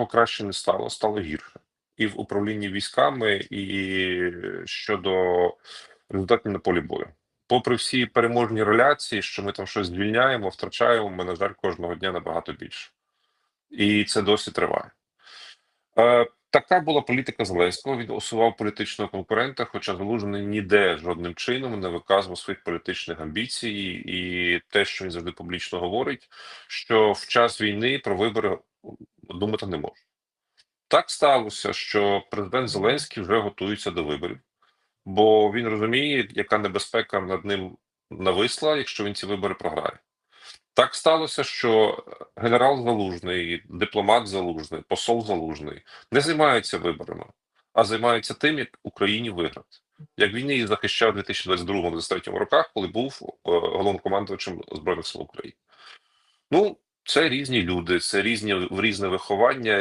цього краще не стало, стало гірше. І в управлінні військами, і щодо результатів на полі бою. Попри всі переможні реляції, що ми там щось звільняємо, втрачаємо, ми, на жаль, кожного дня набагато більше. І це досі триває. Е, така була політика Зеленського. Він усував політичного конкурента, хоча Залужний ніде жодним чином не виказував своїх політичних амбіцій, і те, що він завжди публічно говорить, що в час війни про вибори думати не може. Так сталося, що президент Зеленський вже готується до виборів, бо він розуміє, яка небезпека над ним нависла, якщо він ці вибори програє. Так сталося, що генерал Залужний, дипломат Залужний, посол Залужний не займаються виборами, а займаються тим, як Україні виграти. Як він її захищав у 2022-2023 роках, коли був е, головнокомандувачем Збройних сил України. Ну, це різні люди, це різні різне виховання,